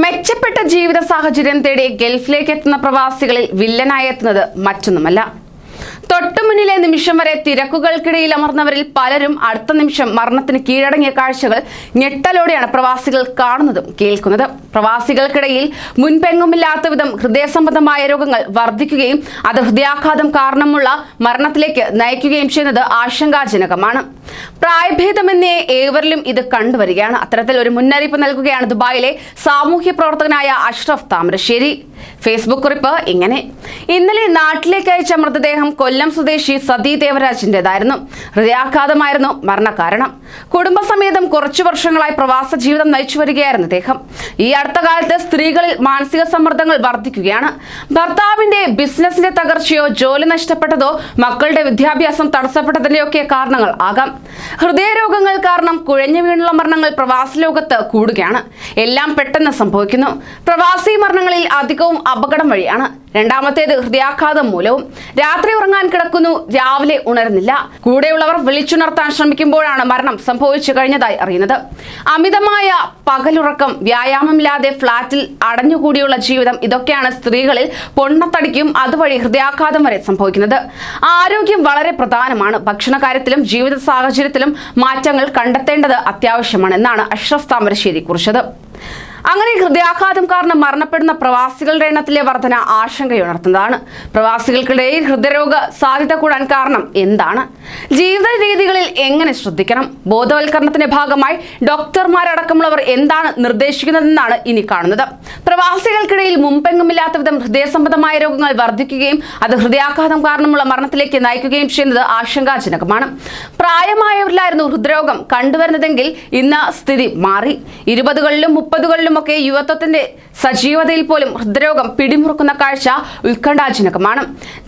മെച്ചപ്പെട്ട ജീവിത സാഹചര്യം തേടി ഗൾഫിലേക്ക് എത്തുന്ന പ്രവാസികളിൽ വില്ലനായി എത്തുന്നത് മറ്റൊന്നുമല്ല. തൊട്ടുമുന്നിലെ നിമിഷം വരെ തിരക്കുകൾക്കിടയിൽ അമർന്നവരിൽ പലരും അടുത്ത നിമിഷം മരണത്തിന് കീഴടങ്ങിയ കാഴ്ചകൾ ഞെട്ടലോടെയാണ് പ്രവാസികൾ കാണുന്നതും കേൾക്കുന്നത്. പ്രവാസികൾക്കിടയിൽ മുൻപെങ്ങുമില്ലാത്ത വിധം ഹൃദയ സംബന്ധമായ രോഗങ്ങൾ വർദ്ധിക്കുകയും അത് ഹൃദയാഘാതം കാരണമുള്ള മരണത്തിലേക്ക് നയിക്കുകയും ചെയ്യുന്നത് ആശങ്കാജനകമാണ്. പ്രായഭേദമെന്നേ ഏവരിലും ഇത് കണ്ടുവരികയാണ്. അത്തരത്തിൽ ഒരു മുന്നറിയിപ്പ് നൽകുകയാണ് ദുബായിലെ സാമൂഹ്യ പ്രവർത്തകനായ അഷ്റഫ് താമരശ്ശേരി. ഫേസ്ബുക്ക് കുറിപ്പ് ഇങ്ങനെ. ഇന്നലെ നാട്ടിലേക്ക് അയച്ച മൃതദേഹം കൊല്ലം സ്വദേശി സതി ദേവരാജിന്റെതായിരുന്നു ഹൃദയാഘാതമായിരുന്നു മരണകാരണം. കുടുംബസമേതം കുറച്ചു വർഷങ്ങളായി പ്രവാസ ജീവിതം നയിച്ചു വരികയായിരുന്നു അദ്ദേഹം. ഈ അടുത്ത കാലത്ത് സ്ത്രീകളിൽ മാനസിക സമ്മർദ്ദങ്ങൾ വർദ്ധിക്കുകയാണ്. ഭർത്താവിന്റെ ബിസിനസിന്റെ തകർച്ചയോ ജോലി നഷ്ടപ്പെട്ടതോ മക്കളുടെ വിദ്യാഭ്യാസം തടസ്സപ്പെട്ടതിന്റെയൊക്കെ കാരണങ്ങൾ ആകാം. ഹൃദയരോഗങ്ങൾ കാരണം കുഴഞ്ഞു വീണുള്ള മരണങ്ങൾ പ്രവാസ ലോകത്ത് കൂടുകയാണ്. എല്ലാം പെട്ടെന്ന് സംഭവിക്കുന്നു. പ്രവാസി മരണങ്ങളിൽ അധികവും അപകടം വഴിയാണ്. രണ്ടാമത്തേത് ഹൃദയാഘാതം മൂലവും. രാത്രി ഉറങ്ങാൻ കിടക്കുന്നു രാവിലെ ഉണരുന്നില്ല. കൂടെയുള്ളവർ വിളിച്ചുണർത്താൻ ശ്രമിക്കുമ്പോഴാണ് മരണം സംഭവിച്ചു കഴിഞ്ഞതായി അറിയുന്നത്. അമിതമായ പകലുറക്കം വ്യായാമമില്ലാതെ ഫ്ളാറ്റിൽ അടഞ്ഞുകൂടിയുള്ള ജീവിതം ഇതൊക്കെയാണ് സ്ത്രീകളിൽ പൊണ്ണത്തടിക്കും അതുവഴി ഹൃദയാഘാതം വരെ സംഭവിക്കുന്നത്. ആരോഗ്യം വളരെ പ്രധാനമാണ്. ഭക്ഷണ കാര്യത്തിലും ജീവിത സാഹചര്യത്തിലും മാറ്റങ്ങൾ കണ്ടെത്തേണ്ടത് അത്യാവശ്യമാണ് എന്നാണ് അഷ്റഫ് താമരശ്ശേരി കുറിച്ചത്. അങ്ങനെ ഹൃദയാഘാതം കാരണം മരണപ്പെടുന്ന പ്രവാസികളുടെ എണ്ണത്തിലെ വർധന ആശങ്കയുണർത്തുന്നതാണ്. പ്രവാസികൾക്കിടയിൽ ഹൃദയരോഗ സാധ്യത കൂടാൻ കാരണം എന്താണ്? ജീവിത രീതികളിൽ എങ്ങനെ ശ്രദ്ധിക്കണം? ബോധവൽക്കരണത്തിന്റെ ഭാഗമായി ഡോക്ടർമാരടക്കമുള്ളവർ എന്താണ് നിർദ്ദേശിക്കുന്നതെന്നാണ് ഇനി കാണുന്നത്. പ്രവാസികൾക്കിടയിൽ മുമ്പെങ്ങുമില്ലാത്ത വിധം ഹൃദയ സംബന്ധമായ രോഗങ്ങൾ വർദ്ധിക്കുകയും അത് ഹൃദയാഘാതം കാരണമുള്ള മരണത്തിലേക്ക് നയിക്കുകയും ചെയ്യുന്നത് ആശങ്കാജനകമാണ്. പ്രായമായവരിലായിരുന്നു ഹൃദ്രോഗം കണ്ടുവരുന്നതെങ്കിൽ ഇന്ന് സ്ഥിതി മാറി. ഇരുപതുകളിലും മുപ്പതുകളിലും ഒക്കെ യുവത്വത്തിന്റെ സജീവതയിൽ പോലും ഹൃദ്രോഗം പിടിമുറുക്കുന്ന കാഴ്ച ഉത്കണ്ഠാജനകമാണ്.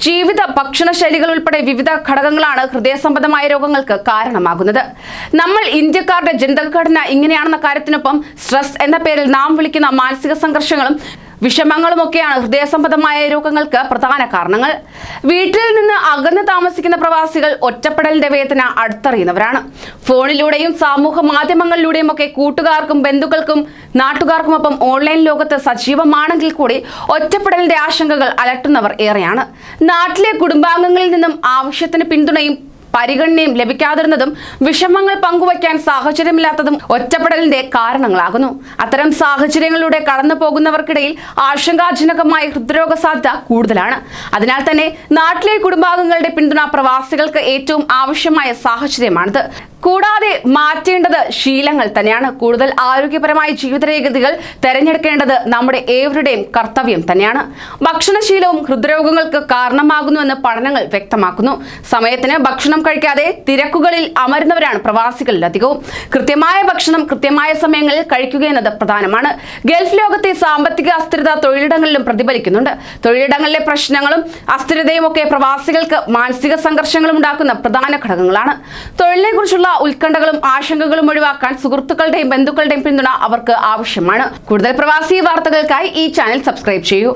ജീവിത ഭക്ഷണശൈലികൾ ഉൾപ്പെടെ വിവിധ ഘടകങ്ങളാണ് ഹൃദയ സംബന്ധമായ രോഗങ്ങൾക്ക് കാരണമാകുന്നത്. നമ്മൾ ഇന്ത്യക്കാരുടെ ജനിതഘടന ഇങ്ങനെയാണെന്ന കാര്യത്തിനൊപ്പം സ്ട്രെസ് എന്ന പേരിൽ നാം വിളിക്കുന്ന മാനസിക സംഘർഷങ്ങളും വിഷമങ്ങളുമൊക്കെയാണ് ഹൃദയ സംബന്ധമായ രോഗങ്ങൾക്ക് പ്രധാന കാരണങ്ങൾ. വീട്ടിൽ നിന്ന് അകന്ന് താമസിക്കുന്ന പ്രവാസികൾ ഒറ്റപ്പെടലിന്റെ വേദന അടുത്തറിയുന്നവരാണ്. ഫോണിലൂടെയും സാമൂഹ്യ മാധ്യമങ്ങളിലൂടെയും ഒക്കെ കൂട്ടുകാർക്കും ബന്ധുക്കൾക്കും നാട്ടുകാർക്കുമൊപ്പം ഓൺലൈൻ ലോകത്ത് സജീവമാണെങ്കിൽ കൂടി ഒറ്റപ്പെടലിന്റെ ആശങ്കകൾ അലട്ടുന്നവർ ഏറെയാണ്. നാട്ടിലെ കുടുംബാംഗങ്ങളിൽ നിന്നും ആവശ്യത്തിന് പിന്തുണയും പരിഗണനയും ലഭിക്കാതിരുന്നതും വിഷമങ്ങൾ പങ്കുവയ്ക്കാൻ സാഹചര്യമില്ലാത്തതും ഒറ്റപ്പെടലിന്റെ കാരണങ്ങളാകുന്നു. അത്തരം സാഹചര്യങ്ങളിലൂടെ കടന്നു പോകുന്നവർക്കിടയിൽ ആശങ്കാജനകമായ ഹൃദ്രോഗ സാധ്യത കൂടുതലാണ്. അതിനാൽ തന്നെ നാട്ടിലെ കുടുംബാംഗങ്ങളുടെ പിന്തുണ പ്രവാസികൾക്ക് ഏറ്റവും ആവശ്യമായ സാഹചര്യമാണിത്. കൂടാതെ മാറ്റേണ്ടത് ശീലങ്ങൾ തന്നെയാണ്. കൂടുതൽ ആരോഗ്യപരമായ ജീവിത രീതികൾ തെരഞ്ഞെടുക്കേണ്ടത് നമ്മുടെ ഏവരുടെയും കർത്തവ്യം തന്നെയാണ്. ഭക്ഷണശീലവും ഹൃദ്രോഗങ്ങൾക്ക് കാരണമാകുന്നുവെന്ന് പഠനങ്ങൾ വ്യക്തമാക്കുന്നു. സമയത്തിന് ഭക്ഷണം കഴിക്കാതെ തിരക്കുകളിൽ അമരുന്നവരാണ് പ്രവാസികളിലധികവും. കൃത്യമായ ഭക്ഷണം കൃത്യമായ സമയങ്ങളിൽ കഴിക്കുക എന്നത് പ്രധാനമാണ്. ഗൾഫ് ലോകത്തെ സാമ്പത്തിക അസ്ഥിരത തൊഴിലിടങ്ങളിലും പ്രതിഫലിക്കുന്നുണ്ട്. തൊഴിലിടങ്ങളിലെ പ്രശ്നങ്ങളും അസ്ഥിരതയും ഒക്കെ പ്രവാസികൾക്ക് മാനസിക സംഘർഷങ്ങളും ഉണ്ടാക്കുന്ന പ്രധാന ഘടകങ്ങളാണ്. തൊഴിലിനെ കുറിച്ചുള്ള ഉത്കണ്ഠകളും ആശങ്കകളും ഒഴിവാക്കാൻ സുഹൃത്തുക്കളുടെയും ബന്ധുക്കളുടെയും പിന്തുണ അവർക്ക് ആവശ്യമാണ്. കൂടുതൽ പ്രവാസി വാർത്തകൾക്കായി ഈ ചാനൽ സബ്സ്ക്രൈബ് ചെയ്യൂ.